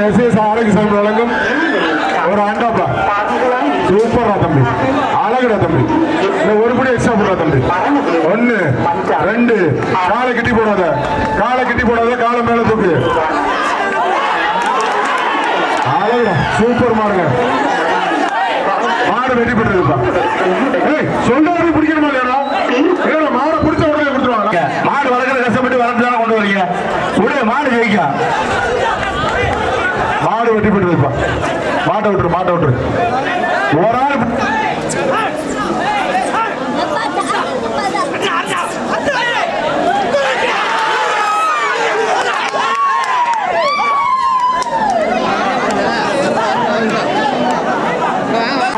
SS ஆரோக்கிய வழங்கும் ஒரு ஆண்டாப்பா சூப்பரா தம்பி அழகுடா தம்பி இந்த ஒரு படி எக்ஸ்ட்ரா போடுறா தம்பி ஒன்னு ரெண்டு காலை கட்டி போடாத காலை கட்டி போடாத காலை மேல தூக்கு அழகுடா சூப்பர் மாடுங்க மாடு வெட்டி பெற்றிருப்பா சொல்றது பிடிக்கணுமா இல்லையா இல்ல மாடை பிடிச்ச உடனே கொடுத்துருவாங்க மாடு வளர்க்குற கஷ்டப்பட்டு வளர்த்து கொண்டு வரீங்க உடைய மாடு ஜெயிக்கும் மாடு வெட்டி பெற்றிருப்பா மாட்டை விட்டுரு ஒரு ஆள்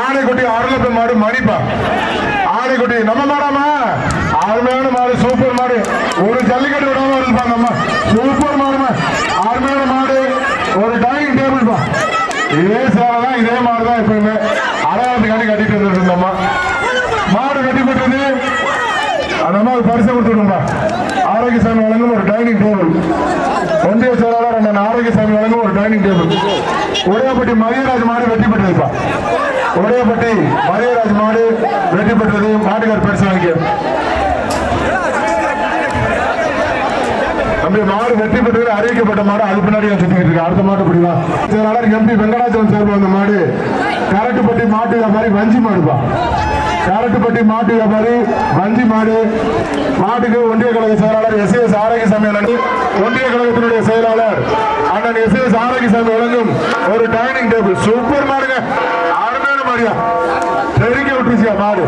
ஆனைக்குட்டி அருளப்ப மாடு மணிப்பா. ஆனைக்குட்டி நம்ம மாடாமா அருமையான மாடு சூப்பர் மாடு. ஒரு ஜல்லிக்கட்டு விடாம இருப்பாங்கம்மா நம்ம. சூப்பர் மாடுமா அருமையான மாடு. ஒரு டைனிங் டேபிள் பா இதே சேவை தான் இதே மாடு தான் எப்பயுமே அடையாளத்துக்காண்டி கட்டிட்டு வந்துட்டு இருந்தோம்மா மாடு கட்டி போட்டது அந்த அம்மாவுக்கு பரிசு கொடுத்துடும்பா ஆரோக்கியசாமி வழங்கும் ஒரு டைனிங் டேபிள் ஒன்றிய செயலாளர் அண்ணன் வழங்கும் ஒரு டைனிங் டேபிள் உடையப்பட்டி மரியராஜ் மாடு வெற்றி பெற்றிருப்பா. உடையப்பட்டி மரியராஜ் மாடு வெற்றி பெற்றது மாட்டுக்கார் பரிசு வாங்கிக்க மாடு வெற்றி பெற்றது அறிவிக்கப்பட்ட மாடு அது பின்னாடி நான் சுத்திக்கிட்டு அடுத்த மாட்டு பிடிவா செயலாளர் எம்பி வெங்கடாச்சலம் சார்பு அந்த மாடு கரட்டுப்பட்டி மாட்டு மாதிரி வஞ்சி மாடுப்பா. கரட்டுப்பட்டி மாட்டு வியாபாரி வஞ்சி மாடு மாட்டுக்கு ஒன்றிய கழக செயலாளர் எஸ் எஸ் ஆரோக்கியசாமி அண்ணன் ஒன்றிய கழகத்தினுடைய செயலாளர் அண்ணன் எஸ் எஸ் ஆரோக்கியசாமி வழங்கும் ஒரு டைனிங் டேபிள் சூப்பர் மாடுங்க. அருமையான மாடியா. தெரிக்க விட்டுருச்சியா மாடு?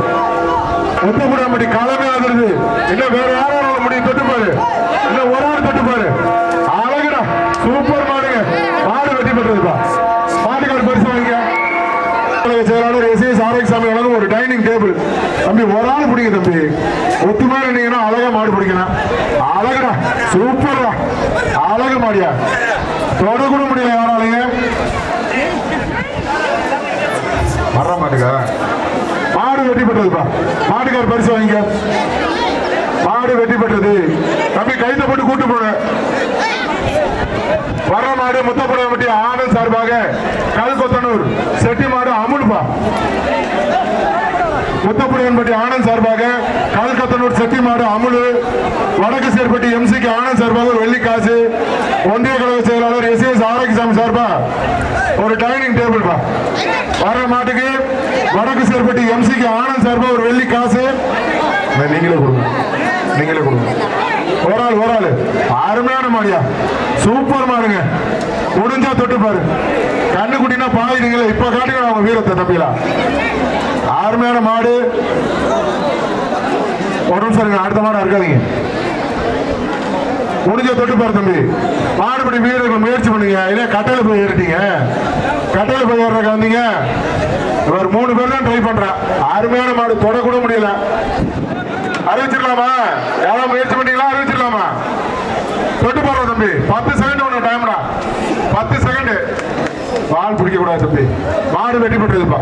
ஒத்தப்படாமட்டி களமே ஆகுறது இன்னும் வேற யாரும் முடியும்? தொட்டு பாரு இன்னும் ஒரு ஆள் தொட்டு பாரு அழகுடா. சூப்பர் மாடுங்க. மாடு வெட்டி பெற்றதுப்பா. மாட்டுக்கார் பரிசு வாங்க செயலாளர் எஸ் எஸ் ஆரோக்கியசாமி வழங்கும் ஒரு டைனிங் டேபிள் தம்பி ஒரு ஆள் பிடிங்க தம்பி. ஒத்துமா இருந்தீங்கன்னா அழகா மாடு பிடிக்கணும் அழகுடா சூப்பர்டா. அழகு மாடியா. தொட கூட முடியல யாராலையே வர மாட்டுக்கா? மாடு வெட்டி பெற்றதுப்பா மாட்டுக்கார் பரிசு வாங்கிக்க. மாடு வெட்டி பெற்றது. தம்பி கைத்த போட்டு கூட்டு போன வர மாடு முத்தப்படப்பட்டி ஆனந்த் சார்பாக கல்கொத்தனூர் செட்டி மாடு அமுல்பா முத்தப்புடையன்பட்டி ஆனந்த் சார்பாக கல்கத்தனூர் செட்டி மாடு அமுலு வடக்கு சேர்பட்டி எம்சிக்கு ஆனந்த் சார்பாக ஒரு வெள்ளி காசு ஒன்றிய கழக செயலாளர் எஸ் எஸ் ஆரோக்கியசாமி சார்பா ஒரு டைனிங் டேபிள் பா. வர மாட்டுக்கு வடக்கு சேர்பட்டி எம்சிக்கு ஆனந்த் சார்பா ஒரு வெள்ளி காசு. நீங்களே கொடுங்க. நீங்களே கொடுங்க. ஒரு ஆள் ஒரு ஆள். அருமையான மாடியா. சூப்பர் மாடுங்க. முடிஞ்சா தொட்டு பாரு கண்ணு குட்டினா பாயுறீங்களே இப்ப காட்டுங்க அவங்க வீரத்தை தம்பிலா அருமையான மாடு. ஒரு நிமிஷம் அடுத்த மாடு இருக்காதீங்க. முடிஞ்ச தொட்டு பாரு தம்பி. மாடுபடி வீரர்கள் முயற்சி பண்ணுங்க. இல்லையா கட்டையில் போய் ஏறிட்டீங்க. கட்டையில் போய் ஏறுறக்க வந்தீங்க இவர் மூணு பேர் தான் ட்ரை பண்றேன் அருமையான மாடு தொடக்கூட முடியல. அறிவிச்சிடலாமா? யாராவது முயற்சி பண்ணீங்களா அறிவிச்சிடலாமா? தொட்டு போடுறோம் தம்பி. பத்து செகண்ட் ஒன்று டைம்டா பத்து செகண்ட் பால் பிடிக்க கூடாது தம்பி. மாடு வெட்டி பண்றதுப்பா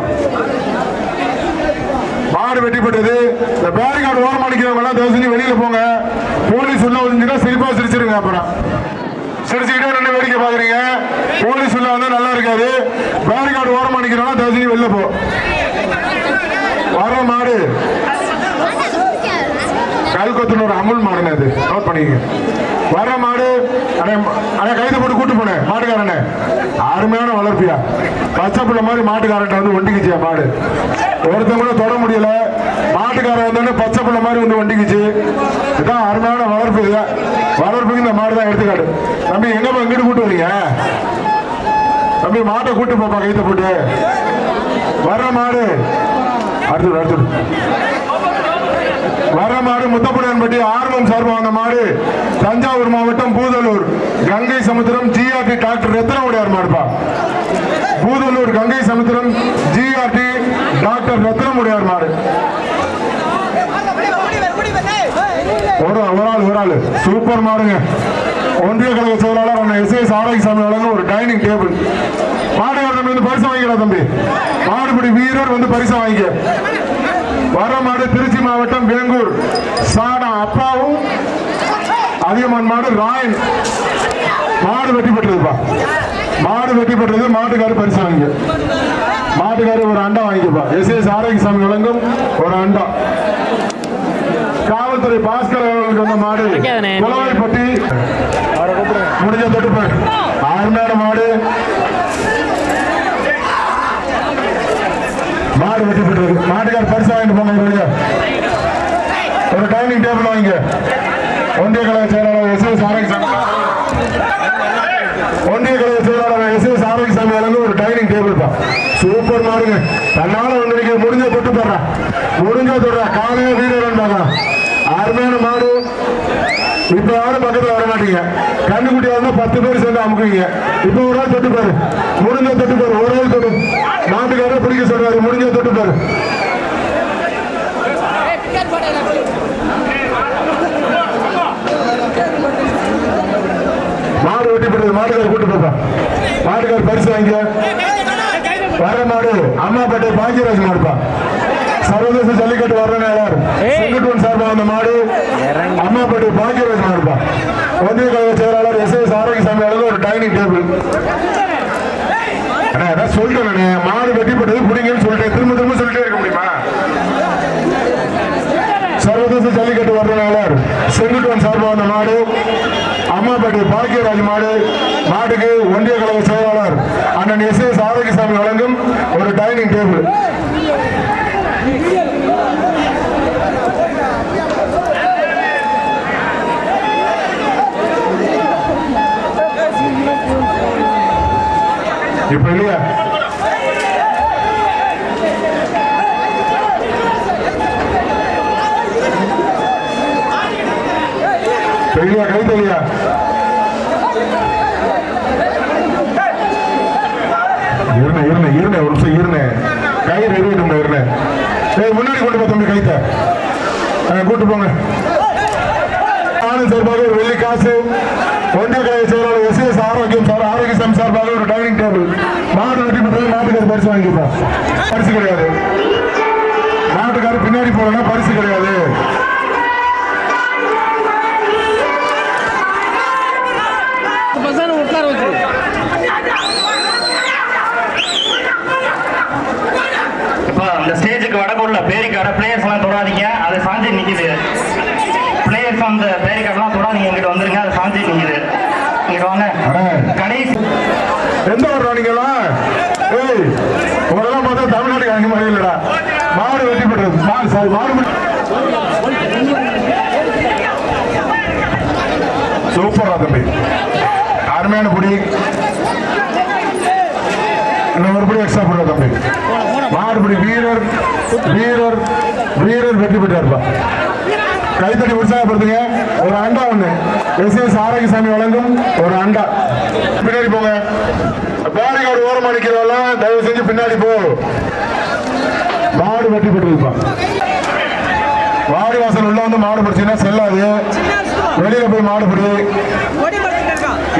மாடு வெட்டிப்பட்டது. இந்த பேரிகார்டு ஓரம் அடிக்கிறவங்க எல்லாம் தயவு செஞ்சு வெளியில போங்க. போலீஸ் உள்ள வந்துச்சுன்னா சிரிப்பா சிரிச்சிருங்க அப்புறம். சிரிச்சுக்கிட்டே ரெண்டு வேடிக்கை பாக்குறீங்க போலீஸ் உள்ள வந்தா நல்லா இருக்காது. பேரிகார்டு ஓரம் அடிக்கிறவங்க தயவு செஞ்சு வெளில போ. வர மாடு. கல்கொத்தனூர் அமுல் மாடுனே அது. நோட் பண்ணிக்கங்க. வர மாடு அண்ணே கைது போட்டு கூட்டு போனேன் மாட்டுக்காரனே. அருமையான வளர்ப்பியா. பச்சை மாதிரி மாட்டுக்காரன் வந்து ஒண்டிக்குச்சியா மாடு. ஒருத்தன் கூட தொட முடியல. மாட்டுக்காரன் வந்தோடனே பச்சை பிள்ளை மாதிரி வந்து ஒண்டிக்குச்சு. இதான் அருமையான வளர்ப்பு இது. வளர்ப்புக்கு இந்த மாடு தான் எடுத்துக்காடு தம்பி எங்க போய் எங்கிட்டு கூட்டு வரீங்க? தம்பி மாட்டை கூட்டு போப்பா கைத்த போட்டு. வர மாடு. அடுத்து அடுத்து. வர மாடு முத்தப்புடையன்பட்டி ஆர்வம் சார்பாக வந்த மாடு தஞ்சாவூர் மாவட்டம் பூதலூர். கங்கை சமுத்திரம் ஜிஆர்டி டாக்டர் ரத்னவுடையார் மாடுப்பா? பூதலூர் கங்கை சமுத்திரம் ஜிஆர்டி டாக்டர் ரத்னமுடையார் மாடு? ஒரு ஒரு ஆள் ஒரு ஆள். சூப்பர் மாடுங்க. ஒன்றிய கழக செயலாளர் அண்ணன் எஸ் எஸ் ஆரோக்கியசாமி வழங்க ஒரு டைனிங் டேபிள் மாடுகாரன் வந்து பரிசு வாங்கிக்கலாம் தம்பி. மாடுபிடி வீரர் வந்து பரிசு வாங்கிக்க. வர மாடு திருச்சி மாவட்டம் வேங்கூர். சாடா அப்பாவும் அதிகமான் மாடு ராயன். மாடு பெற்றதுப்பா. மாடு பெற்றது மாட்டுக்காரு பரிசு வாங்க மாட்டுக்காரு ஒரு அண்டா வாங்கிக்கப்பா. எஸ் எஸ் ஆரோக்கியசாமி வழங்கும் ஒரு அண்டா. காவல்துறை பாஸ்கர் அவர்களுக்கு வந்த மாடு. குளவாய்ப்பட்டி முடிஞ்ச தொட்டுப்பாரு அருமையான மாடு. மாடு வெட்டி பெற்றது. மாட்டுக்கார் பரிசு வாங்கிட்டு போங்க இவருக்கு. ஒரு டைனிங் டேபிள் வாங்க ஒன்றிய கழக செயலாளர் எஸ் எஸ் ஆரோக்கியசாமி ஒன்றிய கழக செயலாளர் எஸ் எஸ் ஆரோக்கியசாமி வழங்க ஒரு டைனிங் டேபிள் தான் சூப்பர் மாடுங்க. தன்னால ஒன்று நீங்க முடிஞ்ச தொட்டு போடுறா. முடிஞ்ச தொடுறா. காலையே வீரர் பார்க்கலாம் அருமையான மாடு. இப்ப யாரும் பக்கத்துல வர மாட்டீங்க. கண்ணுக்குட்டியா இருந்தா பத்து பேர் சேர்ந்து அமுக்குவீங்க. இப்ப ஒரு ஆள் தொட்டு பாரு. முடிஞ்ச தொட்டு பாரு. ஒரு ஆள் தொட்டு நாட்டுக்காரர் பிடிக்க சொல்றாரு. முடிஞ்ச தொட்டு பாரு. மாடு வெட்டி போடுறது மாட்டுக்கார கூட்டு போப்பா. மாட்டுக்கார பரிசு வாங்கிக்க. வர மாடு அம்மாப்பேட்டை பாக்கியராஜ் மாடுப்பா. சர்வதேச ஜல்லிக்கட்டு வர்ற நேரம் செங்குட்டுவன் சார்பா வந்த மாடு அம்மாப்பேட்டை பாக்கியராஜ் மாடுப்பா. ஒன்றிய கழக செயலாளர் எஸ் எஸ் ஆரோக்கியசாமி அளவு ஒரு டைனிங் டேபிள். சொல்லிட்டேன் மாடு வெட்டி போட்டது பிடிங்கன்னு சொல்லிட்டேன். திரும்ப திரும்ப சொல்லிட்டே இருக்க முடியுமா? சர்வதேச ஜல்லிக்கட்டு வர்றனாளர் செங்குட்டுவன் சார்பாக வந்த மாடு அம்மாப்பேட்டை பாக்கியராஜ் மாடு மாட்டுக்கு ஒன்றிய கழக செயலாளர் அண்ணன் எஸ் எஸ் ஆரோக்கியசாமி வழங்கும் ஒரு டைனிங் டேபிள் இப்ப இல்லையா? பெரியா கை தெளியா இருந்த இருந்த இருந்த ஒரு நிமிஷம் இருந்த கை ரெடி இருந்த இருந்த ஏய் முன்னாடி கொண்டு போ தம்பி கைத்த. கூட்டு போங்க. ஆனந்த் சார்பாக ஒரு வெள்ளி காசு. ஒன்றிய கழக செயலாளர் எஸ் எஸ் ஆரோக்கியம் சார் ஆரோக்கியம் சார்பாக ஒரு டைனிங் டேபிள் மாடு வெட்டி போட்டு மாட்டுக்கார பரிசு வாங்கிப்பா பரிசு கிடையாது மாட்டுக்காரர் பின்னாடி போனா பரிசு கிடையாது பசங்க உட்கார வச்சு இப்போ அந்த ஸ்டேஜுக்கு வடக்குள்ள பேரிக்கார பிளேயர்ஸ் எல்லாம் தொடாதீங்க அது சாஞ்சி நிக்குது பிளேயர்ஸ் அந்த பேரிக்காரெல்லாம் தொடாதீங்க இங்கிட்ட வந்துருங்க அது சாஞ்சி நிக்குது இங்கிட்ட வாங்க அண்ணே. கடைசி எந்த ஊர் நீங்களா ஏய் தமிழ்நாட்டுக்கு அங்கே மாதிரி இல்லடா. மாடு வெட்டி பெற்றது மாடு சாரி மாடு சூப்பரா தம்பி. அருமையான புடி. இன்னும் ஒரு படி எக்ஸ்ட்ரா போடுற தம்பி. மாடுபிடி வீரர் வீரர் வீரர் வெற்றி பெற்றார்ப்பா கைத்தடி உற்சாகப்படுத்துங்க. ஒரு அண்டா ஒண்ணு. எஸ் எஸ் ஆரோக்கியசாமி வழங்கும் ஒரு அண்டா. பின்னாடி போங்க. பேரிகார்டு ஓரம் அடிக்கிறவெல்லாம் தயவு செஞ்சு பின்னாடி போ. மாடு வெட்டி பெற்றிருப்பா வாடி வாசல் உள்ள வந்து மாடு பிடிச்சீங்கன்னா செல்லாது. வெளியில போய் மாடு பிடி.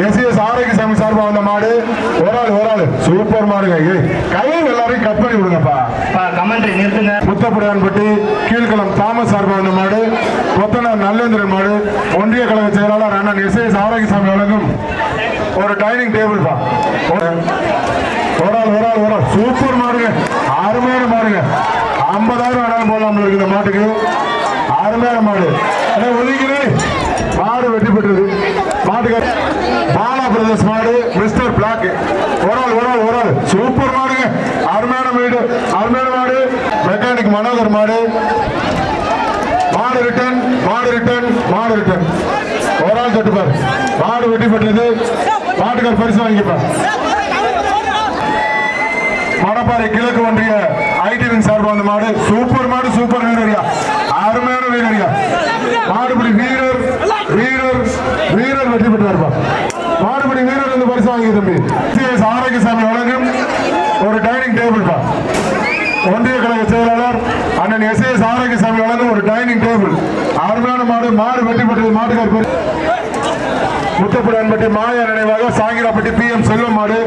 எஸ்எஸ் ஆரோக்கியசாமி சார்பா வந்த மாடு. ஒரு ஆள் ஒரு ஆள். சூப்பர் மாடுங்க கையை எல்லாரையும் கட் பண்ணி விடுங்கப்பா. கமெண்ட்ரி நிறுத்துங்க. முத்தப்படியான்பட்டி கீழ்குளம் தாமஸ் சார்பா வந்த மாடு. கொத்தனார் நல்லேந்திரன் மாடு. ஒன்றிய கழக செயலாளர் அண்ணன் எஸ் எஸ் ஆரோக்கியசாமி வழங்கும் ஒரு டைனிங் டேபிள் பா. ஒரு ஒரு ஆள் ஒரு ஆள் ஒரு ஆள். சூப்பர் மாடுங்க. அருமையான மாடுங்க. ஐம்பதாயிரம் ஆனாலும் போடலாம் இருக்கு இந்த மாட்டுக்கு. அருமையான மாடு. ஒதுக்கிறேன் மாடு வெட்டி பெற்றது. மாட்டுக்கு பாலா பிரதர்ஸ் மாடு மிஸ்டர் பிளாக் ஒரு ஆள் ஒரு ஆள் ஒரு ஆள். சூப்பர் மாடுங்க. அருமையான வீடு அருமையான மாடு. மெக்கானிக் மனோகர் மாடு. மாடு ரிட்டன் மாடு ரிட்டன் மாடு ரிட்டன் ஒரு தட்டுப்பார். மாடு வெட்டி பெற்றது. மாட்டுக்கார் பரிசு வாங்கிப்பார். மணப்பாறை கிழக்கு ஒன்றிய ஐடிவின் சார்பா அந்த மாடு சூப்பர் மாடு சூப்பர் வீரரியா அருமையான வீரரியா மாடுபடி வீரர் வீரர் வீரர் வெற்றி பெற்றார்ப்பா மாடுபடி வீரர் வந்து பரிசு வாங்கி தம்பி. சிஎஸ் ஆரோக்கியசாமி வழங்கும் ஒரு டைனிங் டேபிள் பா ஒன்றிய கழக செயலாளர் அண்ணன் எஸ் எஸ் ஆரோக்கியசாமி வழங்கும் ஒரு டைனிங் டேபிள். அருமையான மாடு மாடு வெற்றி பெற்றது மாட்டுக்கார் பேர். முத்தப்புடான்பட்டி மாயா நினைவாக சாங்கிராப்பட்டி பி எம் செல்வம் மாடு.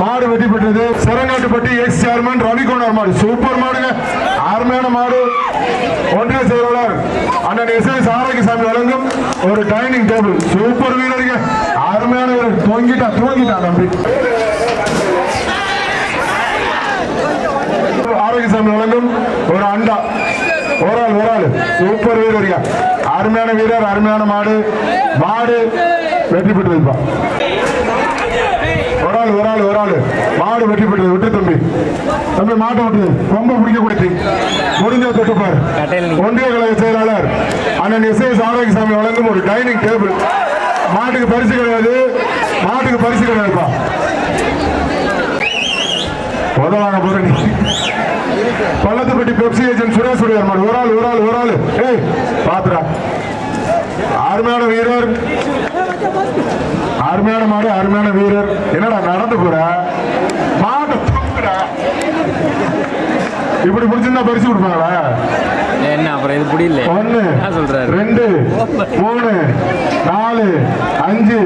மாடு வெற்றி பெற்றது சிறங்காட்டுப்பட்டி எக்ஸ் சேர்மன் ரவிகுமார் மாடு. சூப்பர் மாடுங்க. அருமையான மாடு. ஒன்றிய செயலாளர் அண்ணன் எஸ் எஸ் ஆரோக்கியசாமி வழங்கும் ஒரு டைனிங் டேபிள். சூப்பர் வீரருங்க. அருமையான வீரர் தூங்கிட்டா தூங்கிட்டா தம்பி. ஆரோக்கியசாமி வழங்கும் ஒரு அண்டா. ஒரு ஆள் ஒரு ஆள். சூப்பர் வீரரியா அருமையான வீரர் அருமையான மாடு. மாடு வெற்றி பெற்றிருப்பா ஒரு ஆள் ஒரு ஆள் ஒரு ஆள். மாடு வெற்றி பெற்றது. விட்டு தம்பி. தம்பி மாட்டை விட்டு. ரொம்ப பிடிக்க கொடுத்து முடிஞ்ச தொட்டுப்பார் ஒன்றிய கழக செயலாளர் அண்ணன் எஸ் எஸ் ஆரோக்கியசாமி வழங்கும் ஒரு டைனிங் டேபிள் மாட்டுக்கு பரிசு கிடையாது. மாட்டுக்கு பரிசு கிடையாதுப்பா. உதவாங்க போறேன் பள்ளத்துப்பட்டி பெப்சி ஏஜென்ட் சுரேஷ் உடையார் மாடு ஒரு ஆள் ஒரு ஆள் ஒரு ஆள். ஏய் பாத்துடா. அருமையான வீரர். அருமையான மாடு அருமையான வீரர். என்னடா நடந்து போற? மாடு தூக்குடா. இப்படி பிடிச்சிருந்தா பரிசு கொடுப்பாங்களா? என்ன அப்புறம் இது புரியல ஒன்னு என்ன சொல்றாரு? ரெண்டு மூணு நாலு அஞ்சு.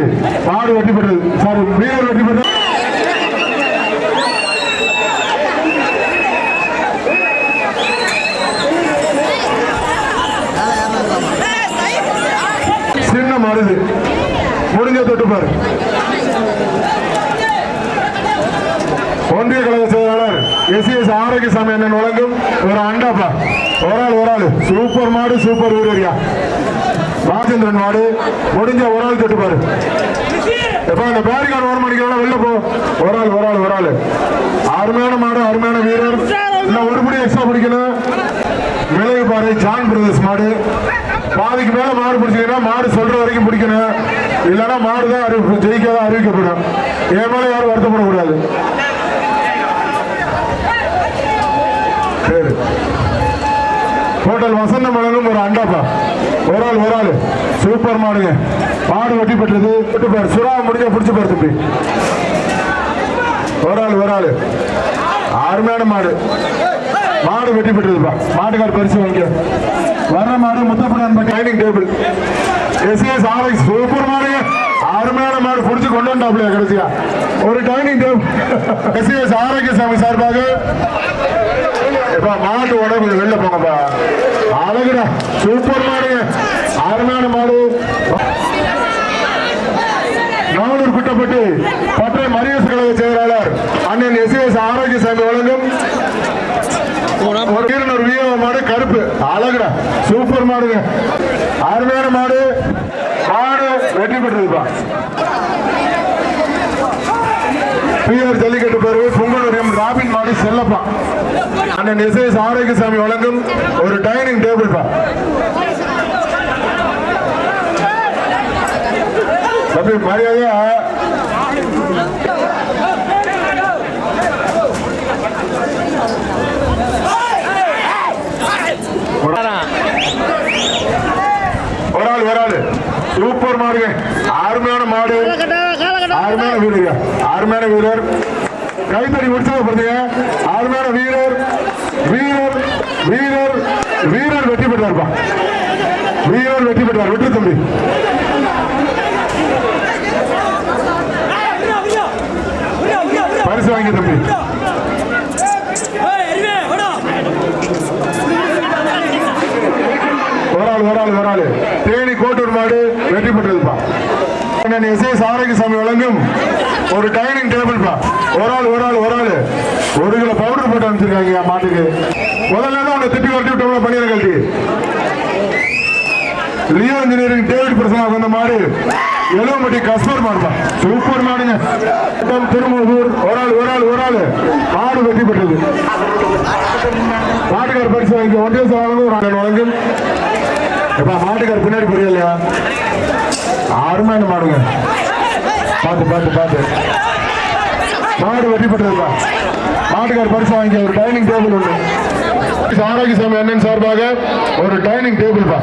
மாடு வெட்டி பெற்றது சாரி வீரர் வெட்டி பெற்றது சின்ன மருது முடிஞ்ச தொட்டுப்பாரு ஒன்றிய கழக செயலாளர் எஸ் எஸ் ஆரோக்கியசாமி அண்ணன் வழங்கும் ஒரு அண்டாப்பா. ஒரு ஆள் ஒரு ஆள். சூப்பர் மாடு சூப்பர் வீரரியா. ராஜேந்திரன் மாடு. முடிஞ்ச ஒரு ஆள் தொட்டுப்பாரு எப்ப இந்த பேரிகார்டு ஓரம் அடிக்கலாம் வெளில போ. ஒரு ஆள் ஒரு ஆள் ஒரு ஆள். அருமையான மாடு அருமையான வீரர். இன்னும் ஒரு படி எக்ஸ்ட்ரா பிடிக்கணும். விளைவு பாரு ஜான் பிரதர்ஸ் மாடு. பாதிக்கு மேல மாடு பிடிச்சீங்கன்னா மாடு சொல்ற வரைக்கும் பிடிக்கணும். இல்லைன்னா மாடு தான் அறிவி ஜெயிக்காத அறிவிக்கப்படும். என் மேல யாரும் வருத்தப்படக்கூடாது சரி. ஹோட்டல் வசந்த மலனும் ஒரு அண்டாப்பா. ஒரு ஆள் ஒரு ஆள். சூப்பர் மாடுங்க. மாடு வெட்டி பெற்றது. விட்டு பாரு சுறா முடிஞ்ச பிடிச்சி பாரு தம்பி. ஒரு ஆள் ஒரு ஆள். அருமையான மாடு. மாடு வெட்டி பெற்றதுப்பா. மாட்டுக்கார் பரிசு வாங்கிக்க. வரமாறு மாடு dining table SS RX super மாடுங்க அருமையான மாடு பிடிச்சி கொண்டு வந்தாப்ல கடைசியா? ஒரு டைனிங் டேபிள் எஸ்எஸ் ஆரோக்கியசாமி சார்பாக. மாட்டு உடம்பு கொஞ்சம் வெளில போங்கப்பா. அழகுடா சூப்பர் மாடு. அருமையான மாடு. நானூறு குட்டப்பட்டு. பற்றை மறி கழக செயலாளர் அண்ணன் எஸ் எஸ் ஆரோக்கியசாமி வழங்கும் ஒரு வீரன் ஒரு வீர மாடு கருப்பு அழகுடா சூப்பர் மாடுங்க. அருமையான மாடு. மாடு வெற்றி பெற்றிருப்பா. பிஆர் ஜல்லிக்கட்டு பேரு. பொங்கலூர் எம். ராபின் மாடு செல்லப்பா. அண்ணன் எஸ். எஸ். ஆரோக்கியசாமி வழங்கும் ஒரு டைனிங் டேபிள் பா. மரியாதையா ஒரு ஆள் ஒரு ஆள் சூப்பர் மாடுங்க. அருமையான மாடு. அருமையான வீரர். அருமையான வீரர். கைத்தறி உற்சாகப்படுத்துங்க. அருமையான வீரர். வீரர் வீரர் வீரர் வெற்றி பெற்றார்ப்பா. வீரர் வெற்றி பெற்றார். விட்டு தம்பி பரிசு வாங்கி தம்பி ஒரு ஒரு தேனி கோட்டூர் மாடு வெற்றி பெற்றதுப்பா எஸ். எஸ் ஆரோக்கியசாமி வழங்கும் ஒரு டைனிங் டேபிள்ப்பா ஒரு ஆள் ஒரு ஆள் ஒரு ஆள். ஒரு கிலோ பவுடர் போட்டு அனுப்பிச்சிருக்காங்க என் மாட்டுக்கு. முதல்ல தான் அவனை திட்டி வரட்டி விட்டோம்ல பண்ணிடுற கல்வி லியோ இன்ஜினியரிங் டேவிட் பிரசனா வந்த மாடு. எலுவம்பட்டி கஸ்பர் மாடுப்பா. சூப்பர் மாடுங்க. திருமூர் ஒரு ஆள் ஒரு ஆள் ஒரு ஆள். மாடு வெற்றி பெற்றது. மாட்டுக்கார் பரிசு வாங்கி ஒன்றிய ஒரு வழங்கும். எப்பா மாட்டுக்கார் பின்னாடி புரியலையா அருமையான மாடுங்க? பார்த்து பார்த்து பார்த்து மாடு வெற்றி பெற்றதுப்பா மாட்டுக்கார் பரிசு வாங்கி ஒரு டைனிங் டேபிள் உண்டு. ஆரோக்கியசாமி அண்ணன் சார்பாக ஒரு டைனிங் டேபிள் பா.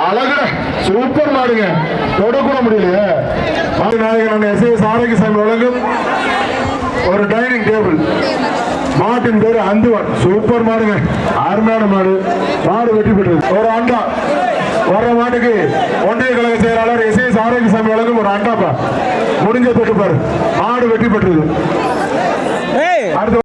அழகுடா சூப்பர் மாடுங்க. தொடக்கூட முடியலையே. மாடு நாயகன் அண்ணன் எஸ் எஸ் ஆரோக்கியசாமி வழங்கும் ஒரு டைனிங் டேபிள் மாட்டின் பேரு அந்துவன் சூப்பர் மாடுங்க. அருமையான மாடு. மாடு வெற்றி பெற்றது. ஒரு அண்டா. வர்ற மாட்டுக்கு ஒன்றிய கழக செயலாளர் எஸ் எஸ் ஆரோக்கியசாமி வழங்கும் ஒரு அண்டாப்பா. முடிஞ்ச தொட்டுப்பாரு மாடு வெற்றி பெற்றது.